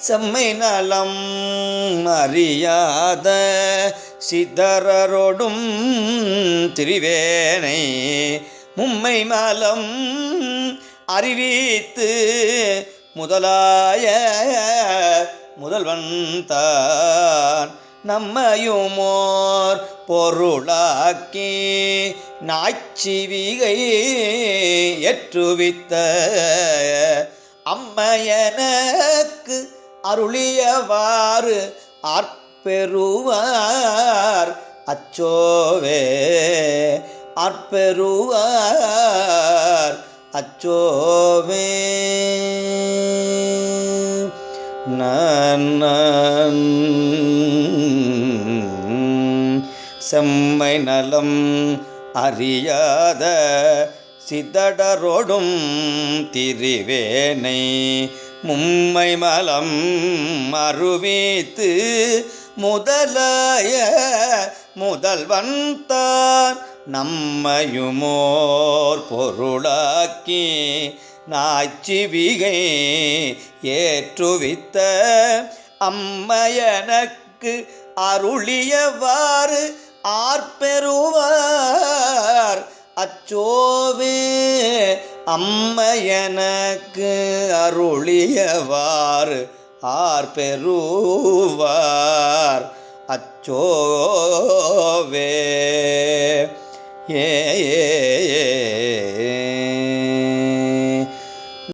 செம்மை நலம் அறியாத சிதறரோடும் திரிவேனை மும்மை மலம் அறிவித்து முதலாய முதல்வன் தான் நம்மையுமோர் பொருளாக்கி நாய்ச்சிவிகை ஏற்றுவித்த அம்மையனக்கு அருளியவாறு ஆர்ப்பெறுவார் அச்சோவே ஆர்ப்பெறுவார் அச்சோவே. நான் செம்மை நலம் அறியாத சிதடரோடும் திரிவேனை மும்மை மலம் மறுவீத்து முதலாய முதல்வன் தான் நம்மையுமோர் பொருளாக்கி நாச்சிவிகை ஏற்றுவித்த அம்மையனக்கு அருளியவாறு ஆர்பெருவ அச்சோவே அம்ம எனக்கு அருளியவாறு ஆர் பெறுவார். அச்சோவே ஏ